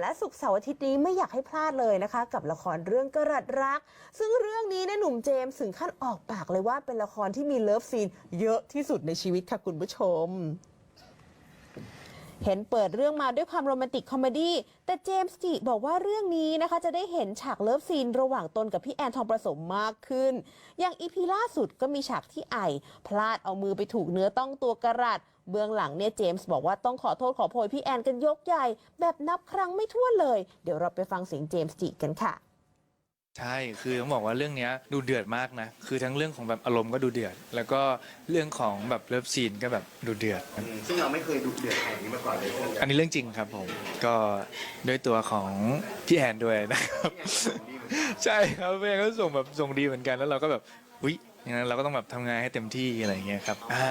และสุกเสาร์อาทิตย์นี้ไม่อยากให้พลาดเลยนะคะ กับละครเรื่องกระรัดรัก ซึ่งเรื่องนี้เนี่ยหนุ่มเจมส์ถึงขั้นออกปากเลยว่าเป็นละครที่มีเลิฟซีนเยอะที่สุดในชีวิตค่ะคุณผู้ชม เห็นเปิดเรื่องมาด้วยความโรแมนติกคอมเมดี้แต่เจมส์จิบอกว่าเรื่องนี้นะคะจะได้เห็นฉากเลิฟซีนระหว่างตนกับพี่แอนทองประสมมากขึ้น อย่างอีพีล่าสุดก็มีฉากที่ไอ พลาดเอามือไปถูกเนื้อต้องตัวกระรัดเบื้องหลังเนี่ยเจมส์บอกว่าต้องขอโทษขอโพยพี่แอนกันยกใหญ่ แบบนับครั้งไม่ถ้วนเลย เดี๋ยวเราไปฟังเสียงเจมส์จิกันค่ะ ใช่ คือต้องบอกว่าเรื่องเนี้ยดูเดือดมากนะ คือทั้งเรื่องของแบบอารมณ์ก็ดูเดือด แล้วก็เรื่องของแบบเลิฟซีนก็แบบดูเดือด อืมซึ่งเราไม่เคยดูเดือดขนาดนี้มาก่อนเลยใช่ไหมอันนี้เรื่องจริงครับผม ก็ด้วยตัวของพี่แอนด้วยนะครับ ใช่ครับพี่แอนก็ส่งแบบส่งดีเหมือนกัน แล้วเราก็แบบอุ้ยอย่างนั้นเราก็ต้องแบบทำงานให้เต็มที่อะไรอย่างเงี้ยครับ อ่า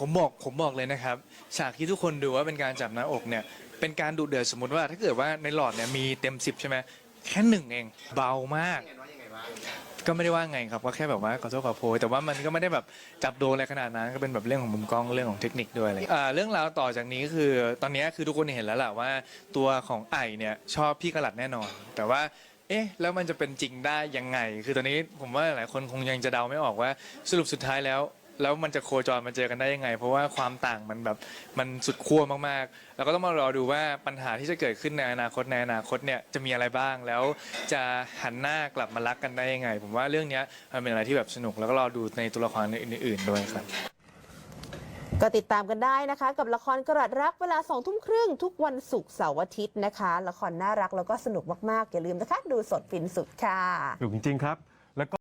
ผมบอกผมบอกเลยนะครับ ฉากที่ทุกคนดูว่าเป็นการจับหน้าอกเนี่ย เป็นการดูเดือดสมมติว่าถ้าเกิดว่าในหลอดเนี่ยมีเต็มสิบใช่ไหม แค่หนึ่งเองเบามาก ก็ไม่ได้ว่าไงครับก็แค่แบบว่าขอโทษขอโพยแต่ว่ามันก็ไม่ได้แบบจับโดนอะไรขนาดนั้นก็เป็นแบบเรื่องของมุมกล้องเรื่องของเทคนิคด้วยอะไรอ่าเรื่องราวต่อจากนี้คือตอนนี้คือทุกคนเห็นแล้วแหละว่าตัวของไอเนี่ยชอบพี่กระหลัดแน่นอน แต่ว่าเอ๊ะแล้วมันจะเป็นจริงได้ยังไง คือตอนนี้ผมว่าหลายคนคงยังจะเดาไม่ออกว่าสรุปสุดท้ายแล้ว แล้วมันจะโคจรมาเจอกันได้ยังไง เพราะว่าความต่างมันแบบมันสุดขั้วมากๆ แล้วก็ต้องมารอดูว่าปัญหาที่จะเกิดขึ้นในอนาคตในอนาคตเนี่ยจะมีอะไรบ้างแล้วจะหันหน้ากลับมารักกันได้ยังไง ผมว่าเรื่องเนี้ยมันเป็นอะไรที่แบบสนุกแล้วก็รอดูในตัวละครอื่นๆด้วยครับก็ติดตามกันได้นะคะ กับละครกระรัดรักเวลาสองทุ่มครึ่งทุกวันศุกร์เสาร์อาทิตย์นะคะ ละครน่ารักแล้วก็สนุกมากๆ อย่าลืมนะคะ ดูสดฟินสุดค่ะ ถูกจริงๆครับ